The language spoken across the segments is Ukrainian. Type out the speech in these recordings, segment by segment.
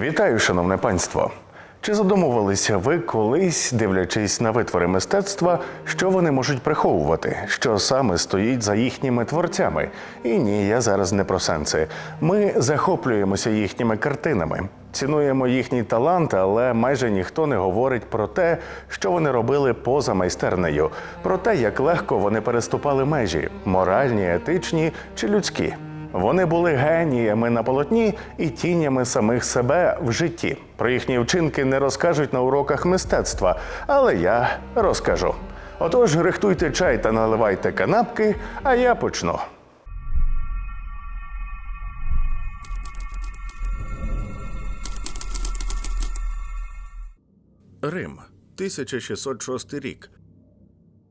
Вітаю, шановне панство! Чи задумувалися ви колись, дивлячись на витвори мистецтва, що вони можуть приховувати, що саме стоїть за їхніми творцями? І ні, я зараз не про сенси. Ми захоплюємося їхніми картинами, цінуємо їхній талант, але майже ніхто не говорить про те, що вони робили поза майстернею, про те, як легко вони переступали межі моральні, етичні чи людські. Вони були геніями на полотні і тінями самих себе в житті. Про їхні вчинки не розкажуть на уроках мистецтва, але я розкажу. Отож, рихтуйте чай та наливайте канапки, а я почну. Рим, 1606 рік.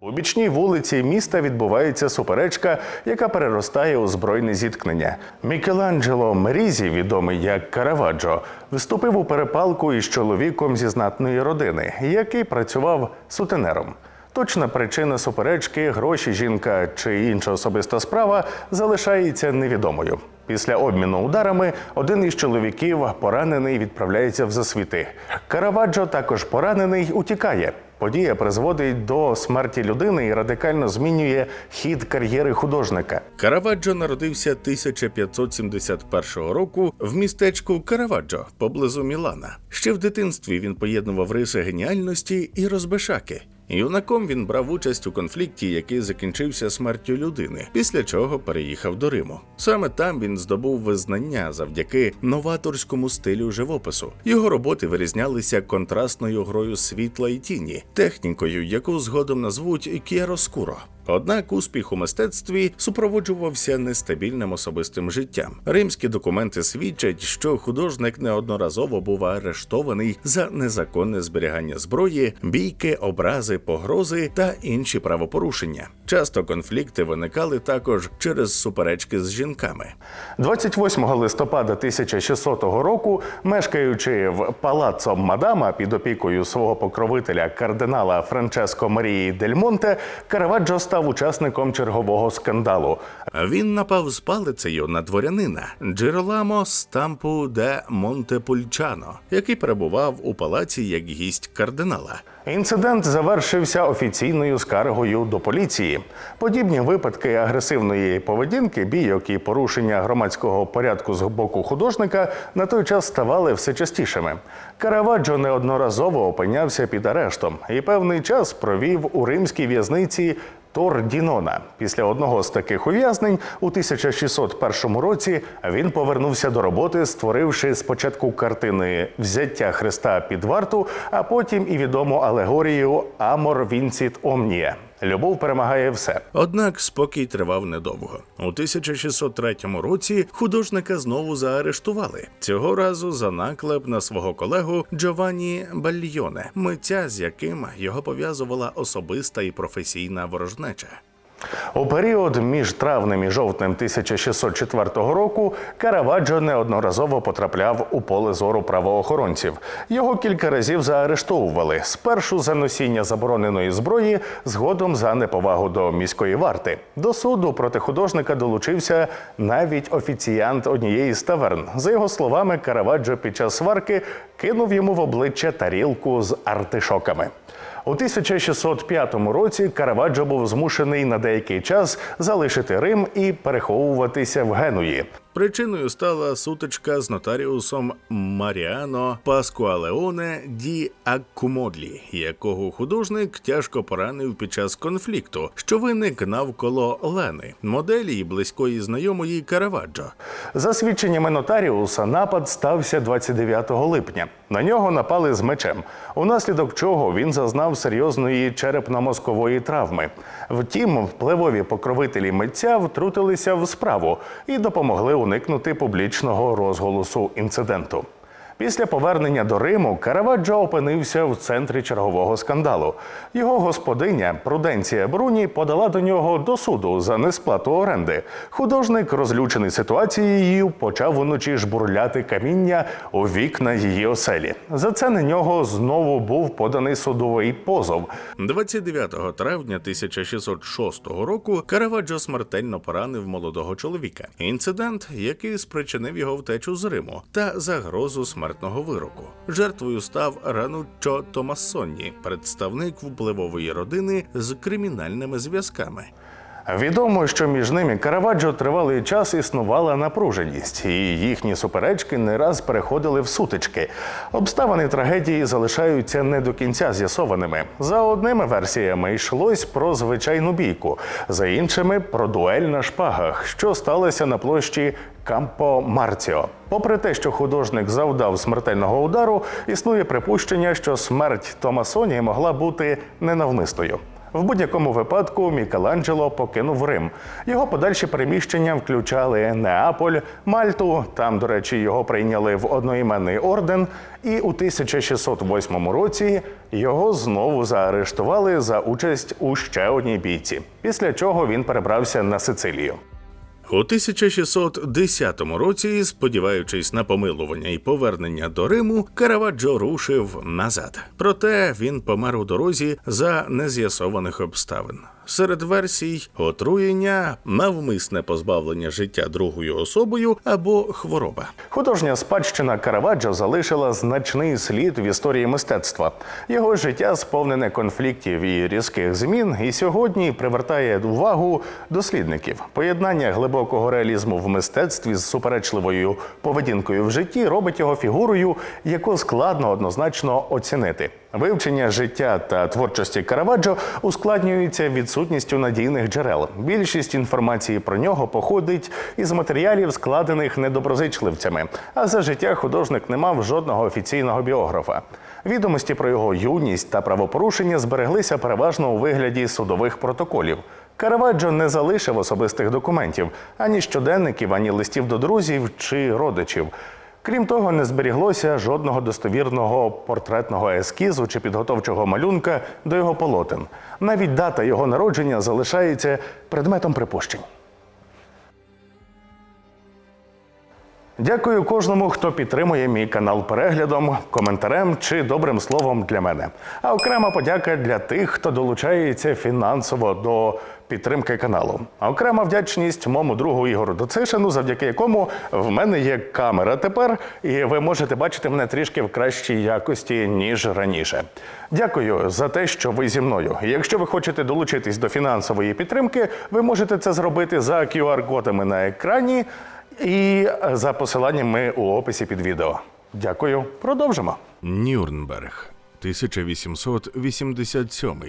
У бічній вулиці міста відбувається суперечка, яка переростає у збройне зіткнення. Мікеланджело Мерізі, відомий як Караваджо, вступив у перепалку із чоловіком зі знатної родини, який працював сутенером. Точна причина суперечки, гроші, жінка чи інша особиста справа залишається невідомою. Після обміну ударами один із чоловіків поранений відправляється в засвіти. Караваджо також поранений утікає. Подія призводить до смерті людини і радикально змінює хід кар'єри художника. Караваджо народився 1571 року в містечку Караваджо поблизу Мілана. Ще в дитинстві він поєднував риси геніальності і розбишаки. Юнаком він брав участь у конфлікті, який закінчився смертю людини, після чого переїхав до Риму. Саме там він здобув визнання завдяки новаторському стилю живопису. Його роботи вирізнялися контрастною грою світла і тіні, технікою, яку згодом назвуть кіароскуро. Однак успіх у мистецтві супроводжувався нестабільним особистим життям. Римські документи свідчать, що художник неодноразово був арештований за незаконне зберігання зброї, бійки, образи, погрози та інші правопорушення. Часто конфлікти виникали також через суперечки з жінками. 28 листопада 1600 року, мешкаючи в палаццо Мадама під опікою свого покровителя кардинала Франческо Марії Дель Монте, Караваджо став учасником чергового скандалу. Він напав з палицею на дворянина Джероламо Стампу де Монтепульчано, який перебував у палаці як гість кардинала. Інцидент завершився офіційною скаргою до поліції. Подібні випадки агресивної поведінки, бійок і порушення громадського порядку з боку художника на той час ставали все частішими. Караваджо неодноразово опинявся під арештом і певний час провів у римській в'язниці Тор Дінона. Після одного з таких ув'язнень у 1601 році він повернувся до роботи, створивши спочатку картини Взяття Христа під варту, а потім і відому алегорію Амор Вінціт Омнія. Любов перемагає все. Однак спокій тривав недовго. У 1603 році художника знову заарештували. Цього разу за наклеп на свого колегу Джованні Бальйоне, митця, з яким його пов'язувала особиста і професійна ворожнеча. У період між травнем і жовтнем 1604 року Караваджо неодноразово потрапляв у поле зору правоохоронців. Його кілька разів заарештовували спершу за носіння забороненої зброї, згодом за неповагу до міської варти. До суду проти художника долучився навіть офіціант однієї з таверн. За його словами, Караваджо під час сварки кинув йому в обличчя тарілку з артишоками. У 1605 році Караваджо був змушений на деякий час залишити Рим і переховуватися в Генуї. Причиною стала сутичка з нотаріусом Маріано Паскуалеоне ді Аккумодлі, якого художник тяжко поранив під час конфлікту, що виник навколо Лени, моделі і близької знайомої Караваджо. За свідченнями нотаріуса, напад стався 29 липня. На нього напали з мечем, унаслідок чого він зазнав серйозної черепно-мозкової травми. Втім, впливові покровителі митця втрутилися в справу і допомогли уникнути публічного розголосу інциденту. Після повернення до Риму Караваджо опинився в центрі чергового скандалу. Його господиня Пруденція Бруні подала до нього до суду за несплату оренди. Художник, розлючений ситуацією, почав уночі жбурляти каміння у вікна її оселі. За це на нього знову був поданий судовий позов. 29 травня 1606 року Караваджо смертельно поранив молодого чоловіка. Інцидент, який спричинив його втечу з Риму та загрозу смерті смертного вироку. Жертвою став Ранучо Томасонні, представник впливової родини з кримінальними зв'язками. Відомо, що між ними Караваджо тривалий час існувала напруженість, і їхні суперечки не раз переходили в сутички. Обставини трагедії залишаються не до кінця з'ясованими. За одними версіями йшлось про звичайну бійку, за іншими про дуель на шпагах, що сталося на площі Кампо Марціо. Попри те, що художник завдав смертельного удару, існує припущення, що смерть Томасоні могла бути ненавмисною. В будь-якому випадку Мікеланджело покинув Рим. Його подальші переміщення включали Неаполь, Мальту. Там, до речі, його прийняли в одноіменний орден. І у 1608 році його знову заарештували за участь у ще одній бійці. Після чого він перебрався на Сицилію. У 1610 році, сподіваючись на помилування і повернення до Риму, Караваджо рушив назад. Проте він помер у дорозі за нез'ясованих обставин. Серед версій отруєння, навмисне позбавлення життя другою особою або хвороба. Художня спадщина Караваджо залишила значний слід в історії мистецтва. Його життя сповнене конфліктів і різких змін, і сьогодні привертає увагу дослідників. Поєднання глибокого реалізму в мистецтві з суперечливою поведінкою в житті робить його фігурою, яку складно однозначно оцінити. Вивчення життя та творчості Караваджо ускладнюється відсутністю надійних джерел. Більшість інформації про нього походить із матеріалів, складених недоброзичливцями. А за життя художник не мав жодного офіційного біографа. Відомості про його юність та правопорушення збереглися переважно у вигляді судових протоколів. Караваджо не залишив особистих документів ані щоденників, ані листів до друзів чи родичів. Крім того, не зберіглося жодного достовірного портретного ескізу чи підготовчого малюнка до його полотен. Навіть дата його народження залишається предметом припущень. Дякую кожному, хто підтримує мій канал переглядом, коментарем чи добрим словом для мене. А окрема подяка для тих, хто долучається фінансово до підтримки каналу. А окрема вдячність моєму другу Ігору Доцишину, завдяки якому в мене є камера тепер, і ви можете бачити мене трішки в кращій якості ніж раніше. Дякую за те, що ви зі мною. Якщо ви хочете долучитись до фінансової підтримки, ви можете це зробити за QR-кодами на екрані і за посиланнями у описі під відео. Дякую. Продовжимо. Нюрнберг, 1887.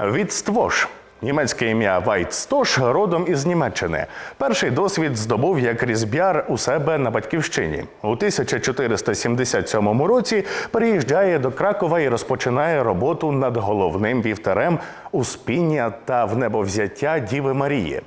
Від Ствош. Німецьке ім'я Вайт Стош родом із Німеччини. Перший досвід здобув як різб'яр у себе на батьківщині. У 1477 році переїжджає до Кракова і розпочинає роботу над головним вівтарем Успіння та внебовзяття Діви Марії.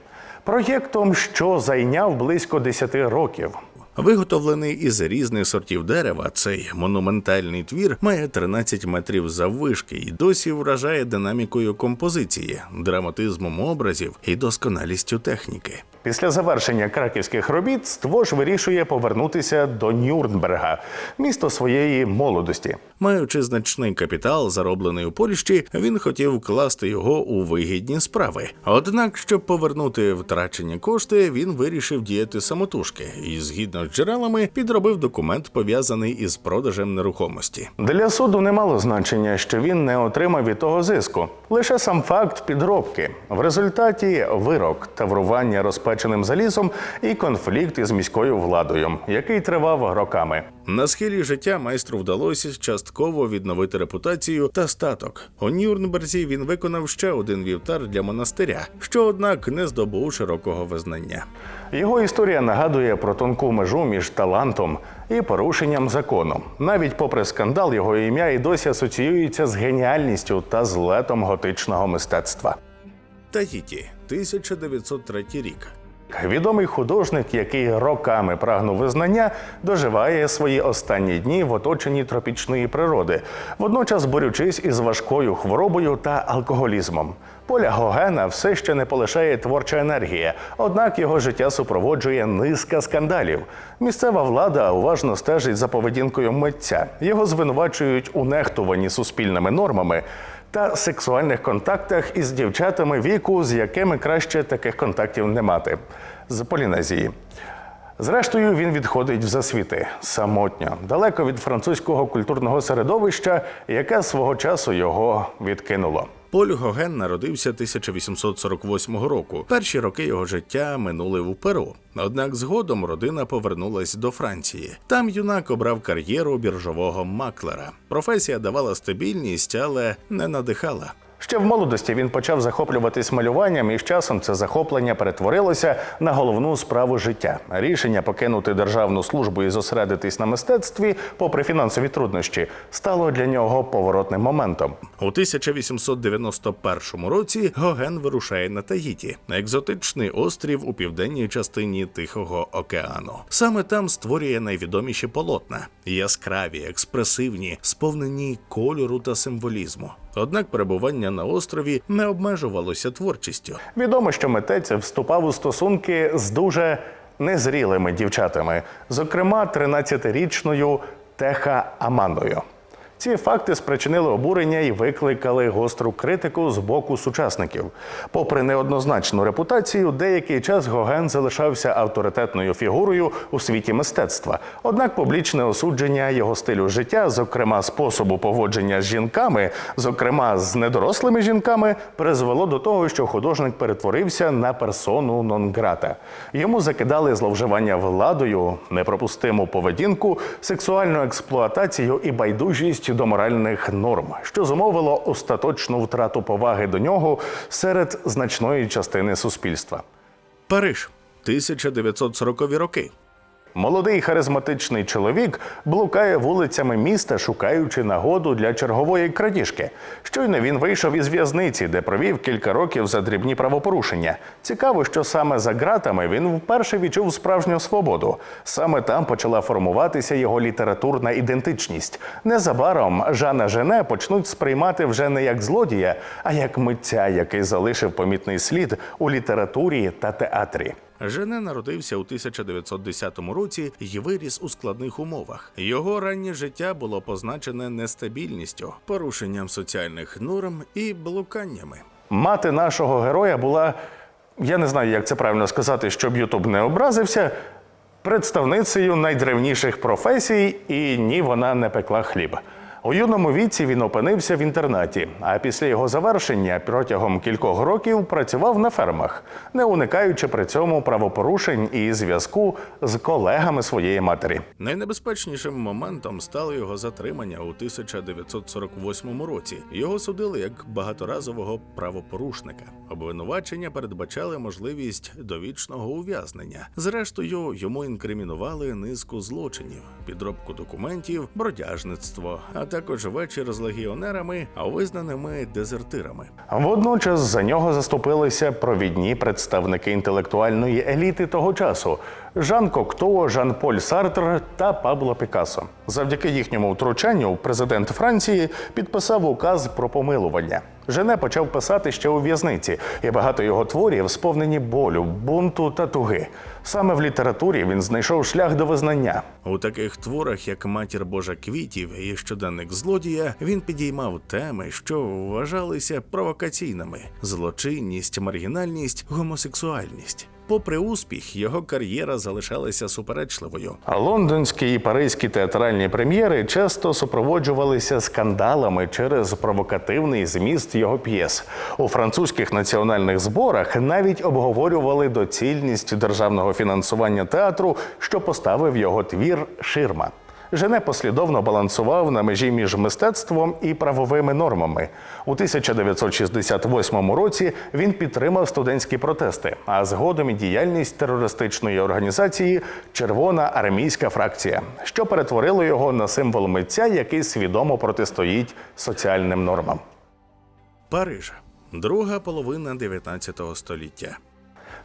Проєктом, що зайняв близько 10 років. Виготовлений із різних сортів дерева, цей монументальний твір має 13 метрів заввишки і досі вражає динамікою композиції, драматизмом образів і досконалістю техніки. Після завершення краківських робіт Ствош вирішує повернутися до Нюрнберга, місто своєї молодості. Маючи значний капітал, зароблений у Польщі, він хотів вкласти його у вигідні справи. Однак, щоб повернути втрачені кошти, він вирішив діяти самотужки і, згідно з джерелами, підробив документ, пов'язаний із продажем нерухомості. Для суду не мало значення, що він не отримав від того зиску. Лише сам факт підробки. В результаті вирок, таврування розпеченим залізом і конфлікт із міською владою, який тривав роками. На схилі життя майстру вдалося частково відновити репутацію та статок. У Нюрнберзі він виконав ще один вівтар для монастиря, що однак не здобув широкого визнання. Його історія нагадує про тонку межу між талантом і порушенням закону. Навіть попри скандал, його ім'я і досі асоціюється з геніальністю та злетом готичного мистецтва. Таїті, 1903 рік. Відомий художник, який роками прагнув визнання, доживає свої останні дні в оточенні тропічної природи, водночас борючись із важкою хворобою та алкоголізмом. Поля Гогена все ще не полишає творча енергія, однак його життя супроводжує низка скандалів. Місцева влада уважно стежить за поведінкою митця. Його звинувачують у нехтуванні суспільними нормами та сексуальних контактах із дівчатами віку, з якими краще таких контактів не мати з Полінезії. Зрештою, він відходить в засвіти самотньо, далеко від французького культурного середовища, яке свого часу його відкинуло. Поль Гоген народився 1848 року. Перші роки його життя минули у Перу. Однак згодом родина повернулась до Франції. Там юнак обрав кар'єру біржового маклера. Професія давала стабільність, але не надихала. Ще в молодості він почав захоплюватись малюванням, і з часом це захоплення перетворилося на головну справу життя. Рішення покинути державну службу і зосередитись на мистецтві, попри фінансові труднощі, стало для нього поворотним моментом. У 1891 році Гоген вирушає на Таїті, екзотичний острів у південній частині Тихого океану. Саме там створює найвідоміші полотна яскраві, експресивні, сповнені кольору та символізму. Однак перебування на острові не обмежувалося творчістю. Відомо, що митець вступав у стосунки з дуже незрілими дівчатами, зокрема 13-річною Теха Аманою. Ці факти спричинили обурення і викликали гостру критику з боку сучасників. Попри неоднозначну репутацію, деякий час Гоген залишався авторитетною фігурою у світі мистецтва. Однак публічне осудження його стилю життя, зокрема способу поводження з жінками, зокрема з недорослими жінками, призвело до того, що художник перетворився на персону нон-грата. Йому закидали зловживання владою, непропустиму поведінку, сексуальну експлуатацію і байдужість до моральних норм, що зумовило остаточну втрату поваги до нього серед значної частини суспільства. Париж, 1940 роки. Молодий харизматичний чоловік блукає вулицями міста, шукаючи нагоду для чергової крадіжки. Щойно він вийшов із в'язниці, де провів кілька років за дрібні правопорушення. Цікаво, що саме за ґратами він вперше відчув справжню свободу. Саме там почала формуватися його літературна ідентичність. Незабаром Жана Жене почнуть сприймати вже не як злодія, а як митця, який залишив помітний слід у літературі та театрі. Жене народився у 1910 році і виріс у складних умовах. Його раннє життя було позначене нестабільністю, порушенням соціальних норм і блуканнями. Мати нашого героя була, я не знаю, як це правильно сказати, щоб Ютуб не образився, представницею найдревніших професій, і ні, вона не пекла хліб. У юному віці він опинився в інтернаті, а після його завершення протягом кількох років працював на фермах, не уникаючи при цьому правопорушень і зв'язку з колегами своєї матері. Найнебезпечнішим моментом стало його затримання у 1948 році. Його судили як багаторазового правопорушника. Обвинувачення передбачали можливість довічного ув'язнення. Зрештою, йому інкримінували низку злочинів: підробку документів, бродяжництво, а також вечір з легіонерами, а визнаними дезертирами. Водночас за нього заступилися провідні представники інтелектуальної еліти того часу: Жан Кокто, Жан-Поль Сартр та Пабло Пікассо. Завдяки їхньому втручанню президент Франції підписав указ про помилування. Жене почав писати ще у в'язниці, і багато його творів сповнені болю, бунту та туги. Саме в літературі він знайшов шлях до визнання. У таких творах, як Матір Божа квітів і щоденник злодія, він підіймав теми, що вважалися провокаційними: злочинність, маргінальність, гомосексуальність. Попри успіх, його кар'єра залишалася суперечливою. А лондонські і паризькі театральні прем'єри часто супроводжувалися скандалами через провокативний зміст його п'єс. У французьких національних зборах навіть обговорювали доцільність державного фінансування театру, що поставив його твір Ширма. Жене послідовно балансував на межі між мистецтвом і правовими нормами. У 1968 році він підтримав студентські протести, а згодом і діяльність терористичної організації Червона армійська фракція, що перетворило його на символ митця, який свідомо протистоїть соціальним нормам. Париж, друга половина 19 століття.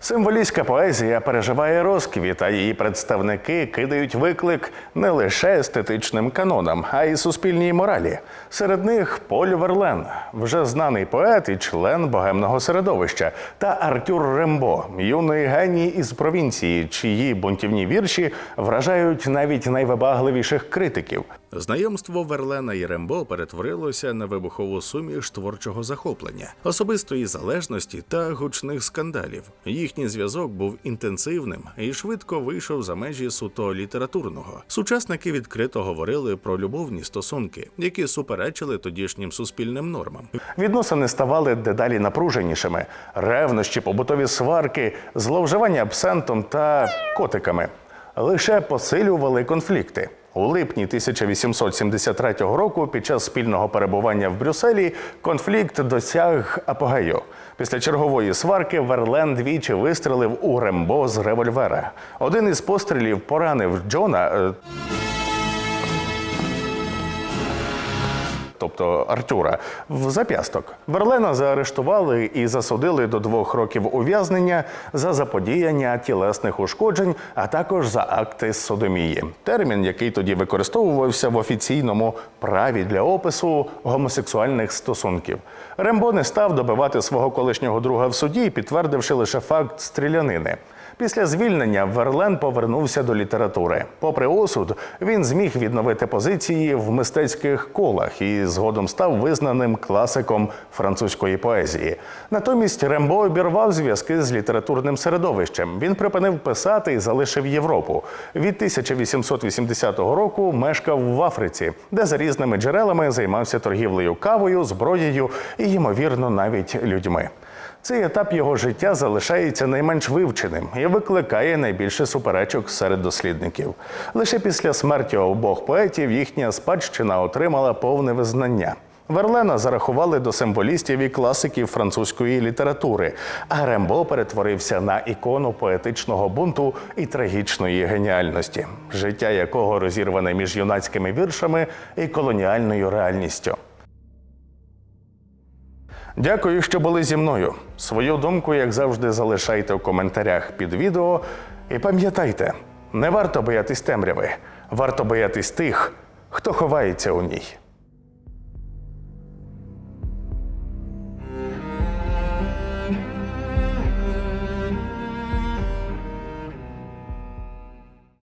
Символістська поезія переживає розквіт, а її представники кидають виклик не лише естетичним канонам, а й суспільній моралі. Серед них Поль Верлен, вже знаний поет і член богемного середовища, та Артюр Рембо, юний геній із провінції, чиї бунтівні вірші вражають навіть найвибагливіших критиків. Знайомство Верлена і Рембо перетворилося на вибухову суміш творчого захоплення, особистої залежності та гучних скандалів. Їхній зв'язок був інтенсивним і швидко вийшов за межі суто літературного. Сучасники відкрито говорили про любовні стосунки, які суперечили тодішнім суспільним нормам. Відносини ставали дедалі напруженішими: ревнощі, побутові сварки, зловживання абсентом та котиками лише посилювали конфлікти. У липні 1873 року, під час спільного перебування в Брюсселі, конфлікт досяг апогею. Після чергової сварки Верлен двічі вистрелив у Рембо з револьвера. Один із пострілів поранив Джона. Тобто Артюра, в зап'ясток. Верлена заарештували і засудили до двох років ув'язнення за заподіяння тілесних ушкоджень, а також за акти содомії. Термін, який тоді використовувався в офіційному праві для опису гомосексуальних стосунків. Рембо не став добивати свого колишнього друга в суді, підтвердивши лише факт стрілянини. Після звільнення Верлен повернувся до літератури. Попри осуд, він зміг відновити позиції в мистецьких колах і згодом став визнаним класиком французької поезії. Натомість Рембо обірвав зв'язки з літературним середовищем. Він припинив писати і залишив Європу. Від 1880 року мешкав в Африці, де за різними джерелами займався торгівлею кавою, зброєю і, ймовірно, навіть людьми. Цей етап його життя залишається найменш вивченим і викликає найбільше суперечок серед дослідників. Лише після смерті обох поетів їхня спадщина отримала повне визнання. Верлена зарахували до символістів і класиків французької літератури, а Рембо перетворився на ікону поетичного бунту і трагічної геніальності, життя якого розірване між юнацькими віршами і колоніальною реальністю. Дякую, що були зі мною. Свою думку, як завжди, залишайте в коментарях під відео. І пам'ятайте, не варто боятись темряви, варто боятись тих, хто ховається у ній.